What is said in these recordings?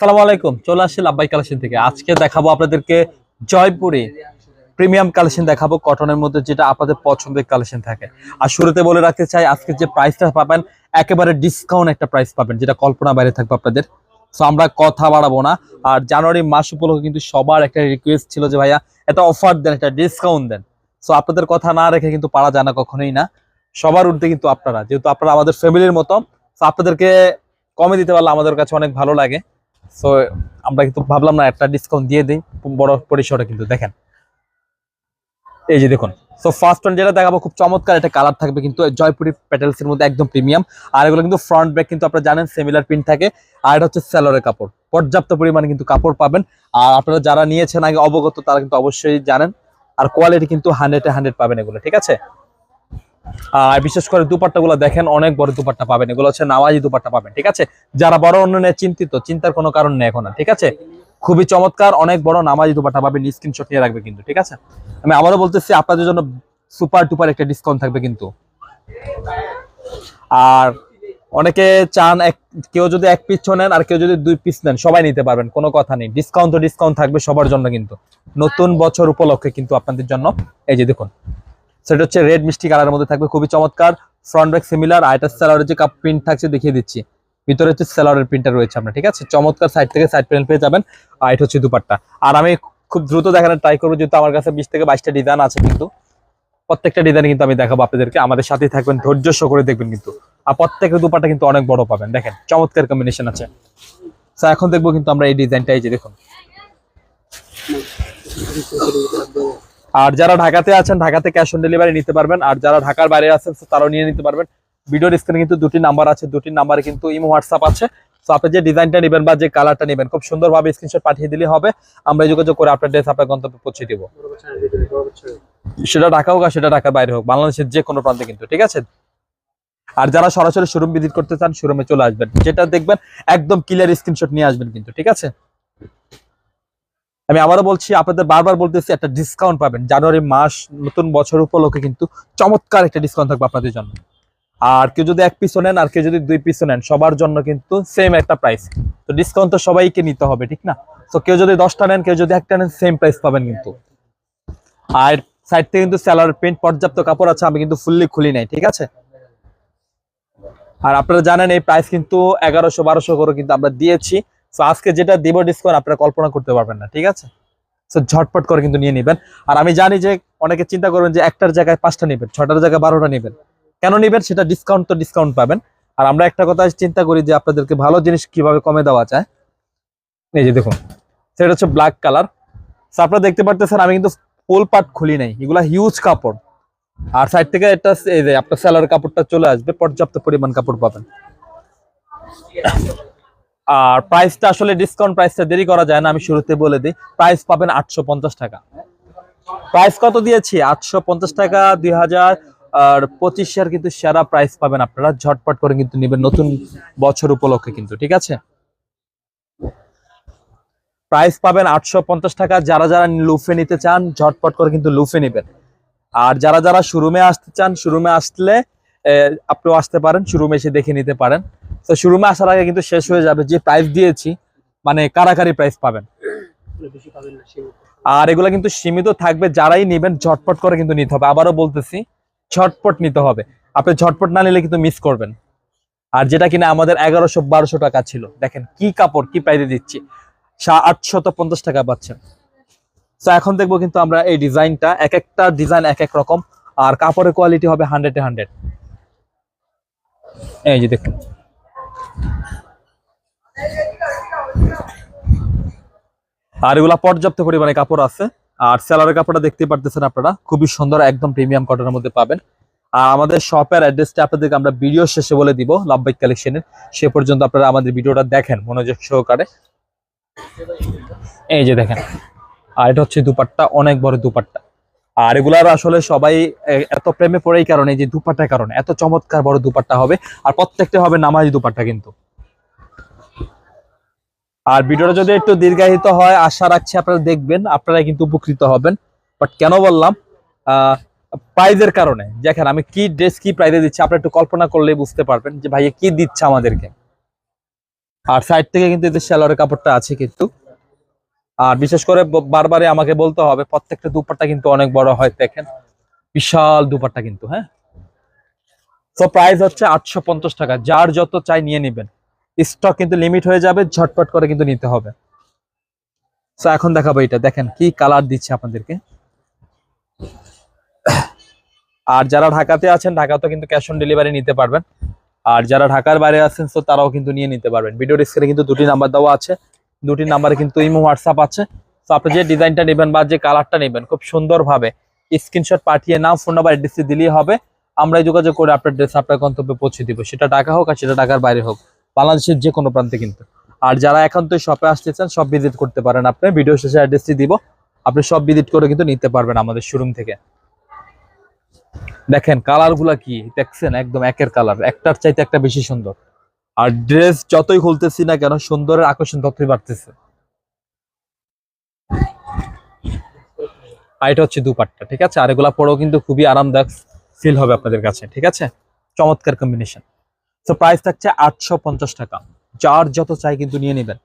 সালাম আলাইকুম, চলে আসছি লাব্বাই কালেকশন থেকে। আজকে দেখাবো আপনাদেরকে জয়পুরে প্রিমিয়াম কালেকশন দেখাবো, কটনের মধ্যে যেটা আপনাদের পছন্দের কালেকশন থাকে। আর শুরুতে বলে রাখতে চাই, আজকে যে প্রাইসটা পাবেন, একেবারে ডিসকাউন্ট একটা প্রাইস পাবেন, যেটা কল্পনা বাইরে থাকবে আপনাদের। সো আমরা কথা বাড়াবো না। আর জানুয়ারি মাস উপলক্ষে কিন্তু সবার একটা রিকোয়েস্ট ছিল যে, ভাইয়া, একটা অফার দেন, একটা ডিসকাউন্ট দেন। সো আপনাদের কথা না রেখে কিন্তু পারা যায় না কখনোই না। সবার উঠতে কিন্তু আপনারা, যেহেতু আপনারা আমাদের ফ্যামিলির মতো তো আপনাদেরকে কমে দিতে পারলে আমাদের কাছে অনেক ভালো লাগে। সো আমরা কিন্তু ভাবলাম না, একটা ডিসকাউন্ট দিয়ে দিই। বড় পরিসরে কিন্তু দেখেন। এই যে দেখুন। সো ফার্স্ট ওয়ান যেটা দেখাবো, খুব চমৎকার একটা কালার থাকবে কিন্তু জয়পুরি প্যাটেলস এর মধ্যে একদম প্রিমিয়াম আর এগুলো কিন্তু ফ্রন্ট ব্যাক কিন্তু আপনারা জানেন সিমিলার প্রিন্ট থাকে। আর এটা হচ্ছে স্যালোরের কাপড়। পর্যাপ্ত পরিমাণে কিন্তু কাপড় পাবেন। আর আপনারা যারা নিয়েছেন আগে অবগত, তারা কিন্তু অবশ্যই জানেন। আর কোয়ালিটি কিন্তু হান্ড্রেডে হান্ড্রেড পাবেন এগুলো, ঠিক আছে? আর বিশেষ করে দুপাট্টা গুলো দেখেন, অনেক বড় দুপাট্টা পাবেন। এগুলো হচ্ছে নামাজি দুপাট্টা পাবেন, ঠিক আছে? যারা বড় অন্যান্য চিন্তিত, চিন্তার কোনো কারণ নেই এখন ঠিক আছে? খুবই চমৎকার, অনেক বড় নামাজি দুপাট্টা পাবেন স্ক্রিনশট নিয়ে রাখবে কিন্তু, ঠিক আছে? আমি আবারও বলতেছি, আপনাদের জন্য সুপার টুপার একটা ডিসকাউন্ট থাকবে কিন্তু। আর অনেকে চান এক, কেউ যদি এক পিস নেন, আর কেউ যদি দুই পিস নেন, সবাই নিতে পারবেন, কোনো কথা নেই। ডিসকাউন্ট তো ডিসকাউন্ট থাকবে সবার জন্য কিন্তু। নতুন বছর উপলক্ষে কিন্তু আপনাদের জন্য, এই যে দেখুন সেটা হচ্ছে রেড মিষ্টি কালারের মধ্যে থাকবে, খুবই চমৎকার। ফ্রন্ট ব্যাক সিমিলার আর এটা স্যালারের যে কাপ প্রিন্ট থাকছে, দেখিয়ে দিচ্ছি। ভিতরে হচ্ছে স্যালারের প্রিন্টার রয়েছে আপনার ঠিক আছে? চমৎকার সাইড থেকে সাইড প্যানেল পেয়ে যাবেন। আর এটা হচ্ছে দুপাট্টা। আর আমি খুব দ্রুত দেখানোর ট্রাই করব, যেহেতু আমার কাছে বিশ থেকে বাইশটা ডিজাইন আছে কিন্তু। প্রত্যেকটা ডিজাইন কিন্তু আমি দেখাবো আপনাদেরকে। আমাদের সাথেই থাকবেন, ধৈর্য করে দেখবেন কিন্তু। আর প্রত্যেকের দুপাট্টা কিন্তু অনেক বড় পাবেন। দেখেন, চমৎকার কম্বিনেশন আছে। স্যার এখন দেখব কিন্তু আমরা এই ডিজাইনটাই যে দেখুন। আর যারা ঢাকাতে আছেন, ঢাকাতে ক্যাশ অন ডেলিভারি নিতে পারবেন। আর যারা ঢাকার বাইরে আছেন তারাও নিয়ে নিতে পারবেন। ভিডিওর স্ক্রিনে কিন্তু দুটি নাম্বার আছে, দুটি নাম্বারে কিন্তু ইমো হোয়াটসঅ্যাপ আছে। তো আপনি যে ডিজাইনটা নেবেন বা যে কালারটা নেবেন, খুব সুন্দরভাবে স্ক্রিনশট পাঠিয়ে দিলে হবে। আমরা যোগাযোগ করে আপনার ড্রেস আপনার গন্তব্যে পৌঁছে দিব। সেটা ঢাকা হোক আর সেটা ঢাকার বাইরে হোক, বাংলাদেশের যে কোনো প্রান্তে কিন্তু, ঠিক আছে? আর যারা সরাসরি শোরুম ভিজিট করতে চান শোরুমে চলে আসবেন। যেটা দেখবেন, একদম ক্লিয়ার স্ক্রিনশট নিয়ে আসবেন কিন্তু, ঠিক আছে? আমি আবারও বলছি, আপনাদের বারবার বলতেছি, একটা ডিসকাউন্ট পাবেন। জানুয়ারি মাস, নতুন বছর উপলক্ষে কিন্তু চমৎকার একটা ডিসকাউন্ট থাকবে আপনাদের জন্য। আর কেউ যদি এক পিসও নেন, আর কেউ যদি দুই পিসও নেন, সবার জন্য কিন্তু সেম একটা প্রাইস তো ডিসকাউন্ট তো সবাইকে নিতে হবে, ঠিক না? তো কেউ যদি দশটা নেন, কেউ যদি একটা নেন সেম প্রাইস পাবেন কিন্তু। আর সাইড থেকে কিন্তু স্যালার প্রিন্ট পর্যাপ্ত কাপড় আছে, আমি কিন্তু ফুললি খুলি নাই, ঠিক আছে? আর আপনারা জানেন, এই প্রাইস কিন্তু এগারোশো, বারোশো করে কিন্তু আমরা দিয়েছি। তো আজকে যেটা দিব ডিসকাউন্ট আপনারা কল্পনা করতে পারবেন না, ঠিক আছে? তো ঝটপট করে কিন্তু নিয়ে নেবেন। আর আমি জানি যে অনেকে চিন্তা করবেন যে একটার জায়গায় পাঁচটা নেবেন ছটার জায়গায় বারোটা নেবেন। কেন নেবেন? সেটা ডিসকাউন্ট তো ডিসকাউন্ট পাবেন। আর আমরা একটা কথা চিন্তা করি যে আপনাদেরকে ভালো জিনিস কীভাবে কমে দেওয়া যায়। এই যে দেখুন, সেটা হচ্ছে ব্ল্যাক কালার সো আপনারা দেখতে পারতেছেন, আমি কিন্তু ফুল পার্ট খুলি নাই। এগুলা হিউজ কাপড়। আর সাইড থেকে এটা এই যে আপনার স্যালার কাপড়টা চলে আসবে, পর্যাপ্ত পরিমাণ কাপড় পাবেন। আর প্রাইসটা আসলে ডিসকাউন্ট প্রাইসটা দেরি করা যায় না, আমি শুরুতে বলে দিই। প্রাইস পাবেন আটশো পঞ্চাশ টাকা। প্রাইস কত দিয়েছি? আটশো পঞ্চাশ টাকা, দুই হাজার, আর পঁচিশের কিন্তু সেরা প্রাইস পাবেন আপনারা। ঝটপট করে কিন্তু নেবেন নতুন বছর উপলক্ষে কিন্তু, ঠিক আছে? প্রাইস পাবেন আটশো পঞ্চাশ টাকা। যারা যারা লুফে নিতে চান, ঝটপট করে কিন্তু লুফে নেবেন। আর যারা যারা শোরুমে আসতে চান শোরুমে আসলে আপনিও আসতে পারেন শোরুমে এসে দেখে নিতে পারেন। তো শোরুমে আসার আগে কিন্তু শেষ হয়ে যাবে যে প্রাইস দিয়েছি মানে কারাকারি প্রাইস পাবেন। আর এগুলো কিন্তু সীমিত থাকবে, যারাই নেবেন ঝটপট করে কিন্তু নিতে হবে। আবারও বলতেছি, ঝটপট নিতে হবে। আপনি ঝটপট না নিলে কিন্তু মিস করবেন। আর যেটা কিনা আমাদের এগারোশো বারোশো টাকা ছিল, দেখেন কি কাপড়, কি প্রাইসে দিচ্ছি। আটশত পঞ্চাশ টাকা পাচ্ছেন। তো এখন দেখব কিন্তু আমরা এই ডিজাইনটা, এক একটা ডিজাইন এক এক রকম। আর কাপড়ের কোয়ালিটি হবে হান্ড্রেডে হান্ড্রেড এই যে দেখুন। আর এগুলা পর্যাপ্ত পরিমাণে কাপড় আছে। আর সেলারের কাপড়টা দেখতে পারতেছেন আপনারা, খুবই সুন্দর, একদম প্রিমিয়াম কটনের মধ্যে পাবেন। আর আমাদের শপের অ্যাড্রেসটা আপনাদেরকে আমরা ভিডিও শেষে বলে দিব লাভবাইক কালেকশনের সে পর্যন্ত আপনারা আমাদের ভিডিওটা দেখেন মনোযোগ সহকারে। এই যে দেখেন, আর এটা হচ্ছে দুপাট্টা, অনেক বড় দুপাট্টা। আর এগুলার আসলে সবাই এত প্রেমে পড়ে এই কারণে যে দুপাট্টার কারণে। এত চমৎকার বড় দুপাট্টা হবে, আর প্রত্যেকটা হবে নামাজি দুপাট্টা কিন্তু। আর ভিডিওটা যদি একটু দীর্ঘায়িত হয়, আশা রাখছি আপনারা দেখবেন আপনারা কিন্তু উপকৃত হবেন। বাট কেন বললাম প্রাইজের কারণে। দেখেন, আমি কি ড্রেস, কি প্রাইজে দিচ্ছি, আপনারা একটু কল্পনা করলে বুঝতে পারবেন যে ভাইয়া কি দিচ্ছে আমাদেরকে। আর সাইড থেকে কিন্তু এদের সেলোয়ারের কাপড়টা আছে কিন্তু। আর বিশেষ করে বারবারে আমাকে বলতে হবে, প্রত্যেকটা দুপাট্টা কিন্তু অনেক বড় হয়, দেখেন। বিশাল দুপাট্টা কিন্তু হ্যাঁ? তো প্রাইস হচ্ছে আটশো পঞ্চাশ টাকা। যার যত চাই নিয়ে নেবেন। স্টক কিন্তু লিমিট হয়ে যাবে, ঝটপট করে কিন্তু নিতে হবে। তো এখন দেখাবো এটা। দেখেন কি কালার দিচ্ছে আপনাদেরকে। আর যারা ঢাকাতে আছেন ঢাকাতে কিন্তু ক্যাশ অন ডেলিভারি নিতে পারবেন। আর যারা ঢাকার বাইরে আছেন তো তারাও কিন্তু নিয়ে নিতে পারবেন। ভিডিও স্ক্রিনে কিন্তু দুটি নাম্বার দেওয়া আছে। দুটি নাম্বারে কিন্তু ইমো হোয়াটসঅ্যাপ আছে। তো আপনি যে ডিজাইনটা নেবেন বা যে কালারটা নেবেন, খুব সুন্দরভাবে স্ক্রিনশট পাঠিয়ে নাম ফোন নাম্বার অ্যাড্রেসে দিলেই হবে। আমরাই যোগাযোগ করে আপনার ড্রেস আপনার গন্তব্যে পৌঁছে দিব। সেটা ঢাকা হোক আর সেটা ঢাকার বাইরে হোক, বাংলাদেশের যে কোনো প্রান্তে কিন্তু। আর যারা এখন তো শপে আসতে চান সব ভিজিট করতে পারেন আপনি। ভিডিও শেষে অ্যাড্রেসটি দিব। আপনি সব ভিজিট করে কিন্তু নিতে পারবেন আমাদের শোরুম থেকে। দেখেন কালারগুলা কি? দেখছেন? একদম একের কালার একটার চাইতে একটা বেশি সুন্দর। আর ড্রেস যতই খুলতেছি না কেন, সুন্দরের আকর্ষণ ততই বাড়তেছে। আর এটা হচ্ছে দুপাট্টা, ঠিক আছে? আর এগুলা পরেও কিন্তু খুবই আরামদায়ক ফিল হবে আপনাদের কাছে, ঠিক আছে? চমৎকার কম্বিনেশন তো প্রাইস থাকছে আটশো পঞ্চাশ টাকা। যার যত চাই কিন্তু নিয়ে নেবেন।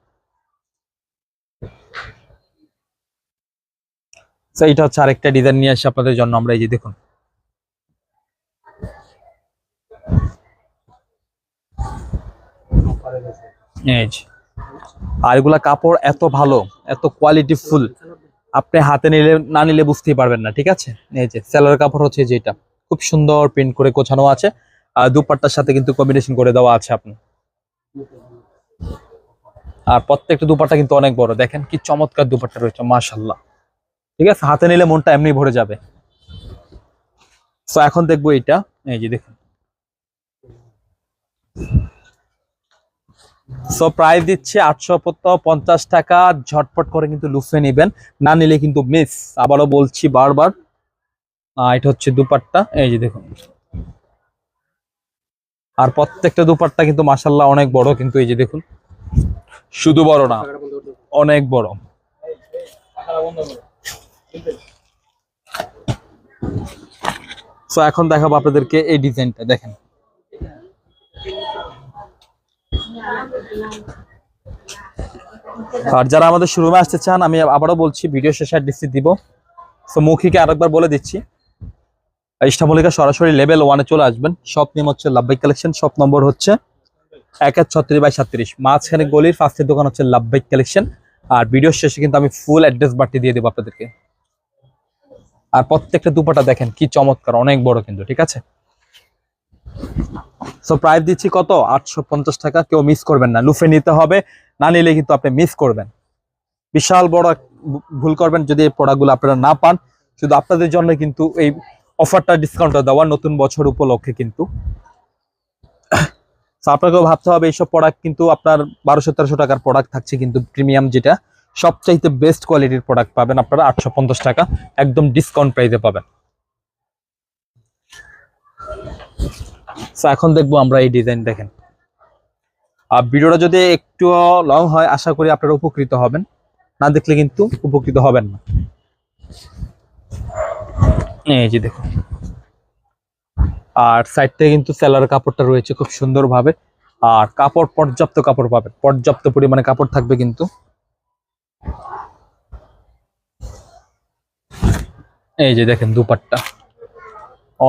তো এটা হচ্ছে আরেকটা ডিজাইন নিয়ে আসি আপনাদের জন্য। আমরা এই যে দেখুন এই যে। আর এগুলা কাপড় এত ভালো এত কোয়ালিটি ফুল আপনি হাতে নিলে না নিলে বুঝতেই পারবেন না ঠিক আছে? এই যে সেলার কাপড় হচ্ছে যেটা খুব সুন্দর প্রিন্ট করে গোছানো আছে। আর দুপাট্টার সাথে কিন্তু কম্বিনেশন করে দেওয়া আছে আপনি। আর প্রত্যেকটা দুপাট্টা কিন্তু অনেক বড়। দেখেন কি চমৎকার দুপাট্টা রয়েছে মাশাল্লাহ ঠিক আছে? হাতে নিলে মনটা এমনি ভরে যাবে। তো এখন দেখব এটা এই যে দেখুন। সো প্রাইস দিচ্ছে আটশো পঞ্চাশ টাকা। ঝটপট করে কিন্তু লুফে নেবেন। না নিলে কিন্তু মিস আবারও বলছি বারবার। এটা হচ্ছে দুপাট্টা। এই যে দেখুন। আর প্রত্যেকটা দুপাট্টা কিন্তু মাসাল্লাহ অনেক বড়, কিন্তু এই যে দেখুন। শুধু বড় না, অনেক বড়। সো এখন দেখাবো আপনাদেরকে এই ডিজাইনটা। দেখেন। আর যারা আমাদের শোরুমে আসতে চান, আমি আবারও বলছি, ভিডিও শেষে ডিসি দিব। সো মৌখিকে আরেকবার বলে দিচ্ছি ইস্টামলিকা সরাসরি লেভেল ওয়ানে চলে আসবেন। শপ নেম হচ্ছে লাভবাই কালেকশন শপ নম্বর হচ্ছে এক এক ছত্রিশ বাই সাত্রিশ মাঝখানে গলির ফার্স্টের দোকান হচ্ছে লাভবাই কালেকশন আর ভিডিও শেষে কিন্তু আমি ফুল অ্যাড্রেস বাড়তি দিয়ে দেবো আপনাদেরকে। আর প্রত্যেকটা দুপাটা দেখেন, কি চমৎকার, অনেক বড় কিন্তু, ঠিক আছে? সো প্রাইস দিচ্ছি কত? আটশো পঞ্চাশ টাকা। কেউ মিস করবেন না। লুফে নিতে হবে। না নিলে কিন্তু আপনি মিস করবেন। বিশাল বড় ভুল করবেন যদি এই প্রোডাক্টগুলো আপনারা না পান। শুধু আপনাদের জন্য কিন্তু এই অফারটা ডিসকাউন্টটা দেওয়া নতুন বছর উপলক্ষে কিন্তু। আপনাকেও ভাবতে হবে, এইসব প্রোডাক্ট কিন্তু আপনার বারোশো তেরোশো টাকার প্রোডাক্ট থাকছে কিন্তু প্রিমিয়াম যেটা। সবচাইতে বেস্ট কোয়ালিটির প্রোডাক্ট পাবেন আপনারা আটশো পঞ্চাশ টাকা। একদম ডিসকাউন্ট প্রাইসে পাবেন। So, এখন দেখব আমরা এই ডিজাইন দেখেন। আর ভিডিওটা যদি একটু লং হয়, আশা করি আপনারা উপকৃত হবেন। না দেখলে কিন্তু উপকৃত হবেন না। এই যে দেখুন। আর সাইড থেকে কিন্তু সেলার কাপড়টা রয়েছে খুব সুন্দরভাবে। আর কাপড়, পর্যাপ্ত কাপড় পাবেন। পর্যাপ্ত পরিমাণে কাপড় থাকবে কিন্তু। এই যে দেখেন দুপাট্টা।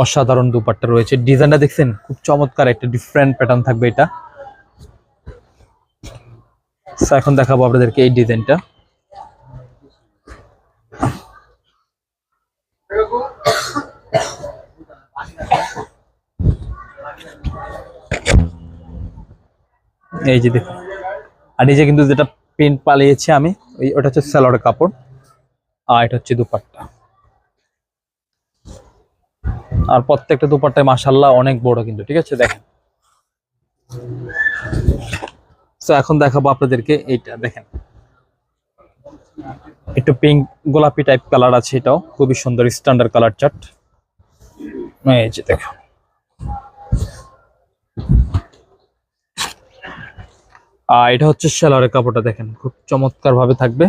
অসাধারণ দুপাট্টা রয়েছে। ডিজাইনটা দেখছেন? খুব চমৎকার একটা ডিফারেন্ট প্যাটার্ন থাকবে এটা। এখন দেখাবো আপনাদেরকে এই ডিজাইনটা। এই যে দেখুন। আর নিজে কিন্তু যেটা প্রিন্ট পালিয়েছি আমি, ওই ওটা হচ্ছে স্যালোয়ার কাপড়। আর এটা হচ্ছে দুপাট্টা। আর প্রত্যেকটা দুপাট্টায় মাসাল্লাহ অনেক বড় কিন্তু, ঠিক আছে? দেখেন। তো এখন দেখাবো আপনাদেরকে এইটা, দেখেন। একটু পিঙ্ক গোলাপি টাইপ কালার আছে এটাও, খুবই সুন্দর স্ট্যান্ডার্ড কালার চার্ট এই যে দেখো। আর এটা হচ্ছে সেলারের কাপড়টা, দেখেন, খুব চমৎকার ভাবে থাকবে।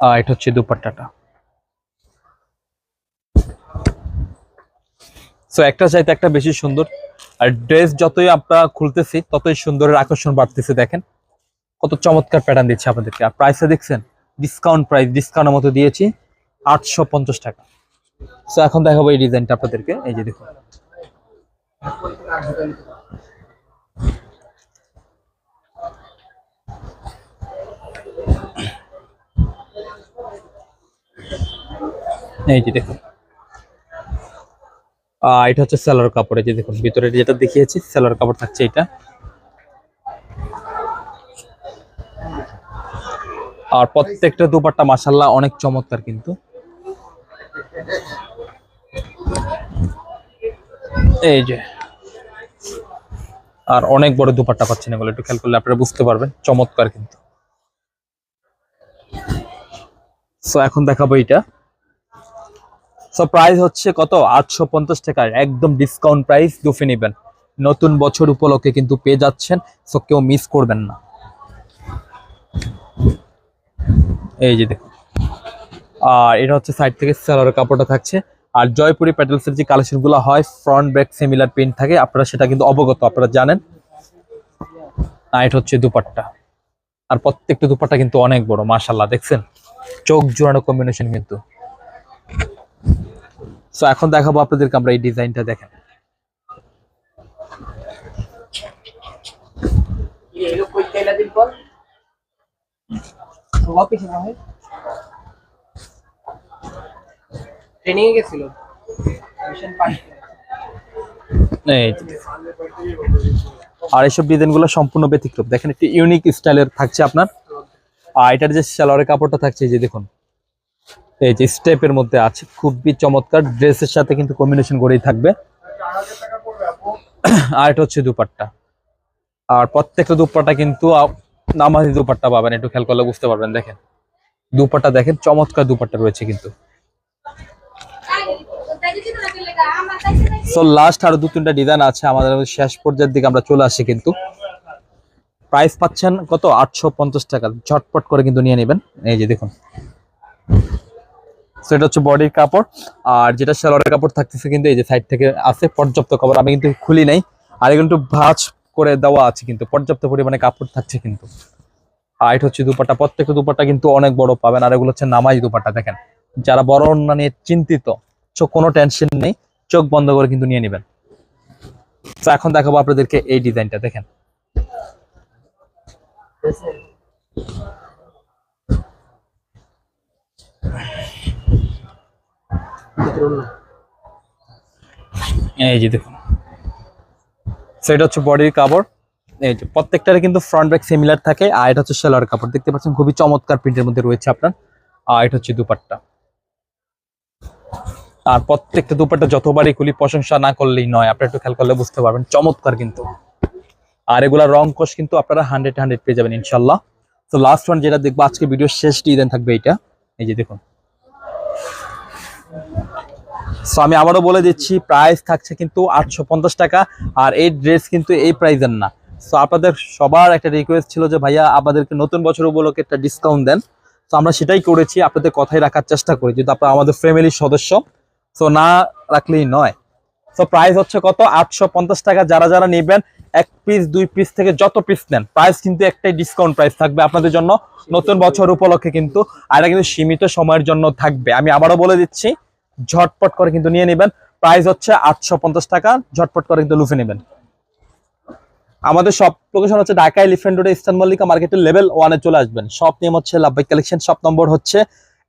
আর এটা হচ্ছে দুপাট্টাটা। সো একটা চাইতে একটা বেশি সুন্দর। আর ড্রেস যতই আমরা খুলতেছি, ততই সুন্দরের আকর্ষণ বাড়তেছে, দেখেন। কত চমৎকার প্যাটার্ন দিচ্ছে আপনাদেরকে। আর প্রাইসে দেখছেন ডিসকাউন্ট প্রাইস ডিসকাউন্টের মতো দিয়েছি আটশো পঞ্চাশ টাকা। সো এখন দেখাবো এই ডিজাইনটা আপনাদেরকে। এই যে দেখুন। এই যে দেখুন। এটা হচ্ছে সেলার কাপড় যে দেখুন, ভিতরে যেটা দেখিয়েছি, সেলার কাপড় থাকছে এটা। আর প্রত্যেকটা দুপাট্টা মাসাল্লাহ অনেক চমৎকার কিন্তু। এই যে। আর অনেক বড় দুপাট্টা পাচ্ছেন এগুলো, একটু খেয়াল করলে আপনারা বুঝতে পারবেন, চমৎকার কিন্তু। সো এখন দেখাবো এটা সো প্রাইস হচ্ছে কত? আটশো পঞ্চাশ টাকার। একদম ডিসকাউন্ট প্রাইস দুফে নেবেন। নতুন বছর উপলক্ষে কিন্তু পেয়ে যাচ্ছেন। সো কেউ মিস করবেন না। এই যে দেখুন। আর এটা হচ্ছে সাইড থেকে সেলারের কাপড়টা থাকছে। আর জয়পুরি প্যাটেলসের যে কালেকশনগুলো হয় ফ্রন্ট ব্যাক সিমিলার প্রিন্ট থাকে, আপনারা সেটা কিন্তু অবগত, আপনারা জানেন। আর এটা হচ্ছে দুপাট্টা। আর প্রত্যেকটা দুপাট্টা কিন্তু অনেক বড় মাশাল্লাহ দেখছেন? চোখ জোড়ানো কম্বিনেশন কিন্তু। সো এখন দেখাবো আপনাদেরকে আমরা এই ডিজাইনটা দেখেন। ট্রেনিং এ গেছিল মিশন আর এইসব ডিজাইনগুলো সম্পূর্ণ ব্যতিক্রম। দেখেন একটি ইউনিক স্টাইলের থাকছে আপনার। আর এটার যে সালোয়ারের কাপড়টা থাকছে যে দেখুন। এই যে স্টেপের মধ্যে আছে, খুবই চমৎকার। ড্রেসের সাথে কিন্তু কম্বিনেশন করেই থাকবে। আর এটা হচ্ছে দুপাট্টা। আর প্রত্যেকটা দুপাট্টা কিন্তু নামাজি দুপাট্টা পাবেন, একটু খেয়াল করলে বুঝতে পারবেন, দেখেন। দুপাট্টা দেখেন, চমৎকার দুপাট্টা রয়েছে কিন্তু। সো লাস্ট আরও দু তিনটা ডিজাইন আছে, আমাদের শেষ পর্যায়ের দিকে আমরা চলে আসি কিন্তু। প্রাইস পাচ্ছেন কত? আটশো পঞ্চাশ টাকা। ঝটপট করে কিন্তু নিয়ে নেবেন। এই যে দেখুন। So, এটা হচ্ছে বডির কাপড়। আর যেটা সালোয়ারের কাপড় থাকতেছে কিন্তু এই যে সাইড থেকে আছে পর্যাপ্ত কাপড় আমি কিন্তু খুলি নাই। আর এগুলো একটু ভাঁজ করে দেওয়া আছে কিন্তু পর্যাপ্ত পরিমাণে কাপড় থাকছে কিন্তু। আর এটা হচ্ছে দুপাট্টা প্রত্যেকটা দুপাট্টা কিন্তু অনেক বড় পাবেন। আর এগুলো হচ্ছে নামাজ দুপাট্টা দেখেন। যারা বড় অন্য নিয়ে চিন্তিত চোখ কোনো টেনশন নেই চোখ বন্ধ করে কিন্তু নিয়ে নেবেন। তো এখন দেখাবো আপনাদেরকে এই ডিজাইনটা দেখেন। এই যে দেখুন। সেটা হচ্ছে বডির কাপড়। এই যে প্রত্যেকটারে কিন্তু ফ্রন্ট ব্যাক সিমিলার থাকে, আর এটা হচ্ছে সেলার কাপড়। দেখতে পাচ্ছেন খুবই চমৎকার প্রিন্টের মধ্যে রয়েছে আপনার। আর এটা হচ্ছে দুপাট্টা। আর প্রত্যেকটা দুপাট্টা যতবারই খুলি, প্রশংসা না করলেই নয়। আপনারা একটু খেয়াল করলে বুঝতে পারবেন, চমৎকার কিন্তু। আর এগুলা রং কোষ কিন্তু আপনারা হান্ড্রেড হান্ড্রেড পেয়ে যাবেন ইনশাল্লাহ তো লাস্ট ওয়ান যেটা দেখব, আজকে ভিডিও শেষ ডিজাইন থাকবে এটা এই যে দেখুন। সো আমি আবারও বলে দিচ্ছি প্রাইস থাকছে কিন্তু আটশো পঞ্চাশ টাকা আর এই ড্রেস কিন্তু এই প্রাইজের না। সো আপনাদের সবার একটা রিকোয়েস্ট ছিল যে, ভাইয়া, আপনাদেরকে নতুন বছর উপলক্ষে একটা ডিসকাউন্ট দেন। তো আমরা সেটাই করেছি, আপনাদের কথাই রাখার চেষ্টা করি, যেহেতু আপনারা আমাদের ফ্যামিলির সদস্য। সো না রাখলেই নয়। সো প্রাইস হচ্ছে কত? আটশো পঞ্চাশ টাকা। যারা যারা নেবেন, এক পিস দুই পিস থেকে যত পিস নেন প্রাইস কিন্তু একটাই ডিসকাউন্ট প্রাইস থাকবে আপনাদের জন্য। নতুন বছর উপলক্ষে কিন্তু, আর কিন্তু সীমিত সময়ের জন্য থাকবে। আমি আবারও বলে দিচ্ছি ঝটপট করে কিন্তু নিয়ে নেবেন। প্রাইস হচ্ছে আটশো পঞ্চাশ টাকা, ঝটপট করে কিন্তু লুফে নেবেন। আমাদের সব লোকেশন হচ্ছে ঢাকা এলিফেন্ট রোডে ইস্টার্ন মল্লিকা মার্কেটের লেভেল ওয়ানে চলে আসবেন। সব নেম হচ্ছে লাভবিক কালেকশন সব নম্বর হচ্ছে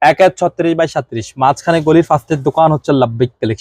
এক এক ছত্রিশ বাই সাত্রিশ। মাঝখানে গলির ফার্স্টের দোকান হচ্ছে লাভবিক কালেকশন